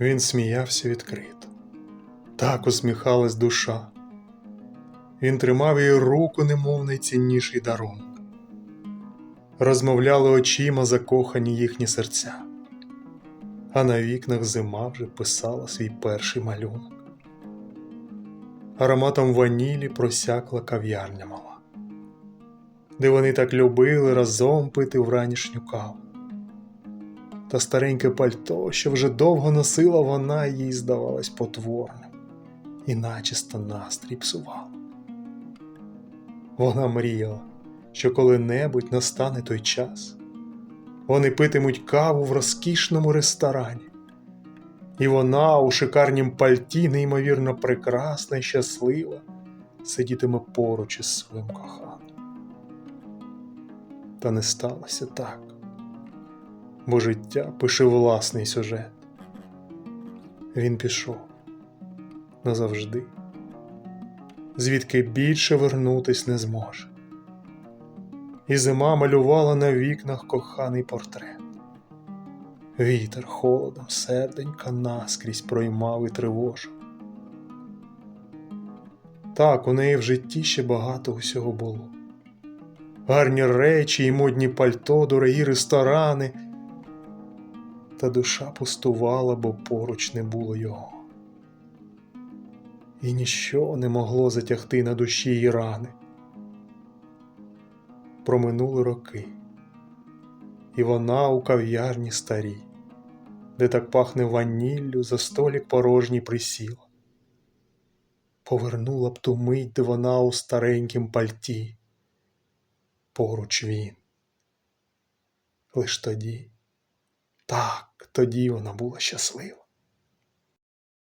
Він сміявся відкрито. Так усміхалась душа. Він тримав її руку, немов найцінніший дарунок. Розмовляли очима закохані їхні серця, а на вікнах зима вже писала свій перший малюнок. Ароматом ванілі просякла кав'ярня мала, де вони так любили разом пити вранішню каву. Та стареньке пальто, що вже довго носила вона, їй здавалось потворним, і начисто настрій псувало. Вона мріяла, що коли-небудь настане той час, вони питимуть каву в розкішному ресторані, і вона у шикарнім пальті, неймовірно прекрасна і щаслива, сидітиме поруч із своїм коханим. Та не сталося так, бо життя пише власний сюжет. Він пішов назавжди, звідки більше вернутись не зможе. І зима малювала на вікнах коханий портрет. Вітер холодом серденька наскрізь проймав і тривожив. Так, у неї в житті ще багато усього було. Гарні речі і модні пальто, дорогі ресторани. Та душа пустувала, бо поруч не було його. І ніщо не могло затягти на душі її рани. Проминули роки, і вона у кав'ярні старій, де так пахне ваніллю, за столік порожній присіла. Повернула б ту мить, де вона у старенькім пальті, поруч він. Лиш тоді, так, тоді вона була щаслива.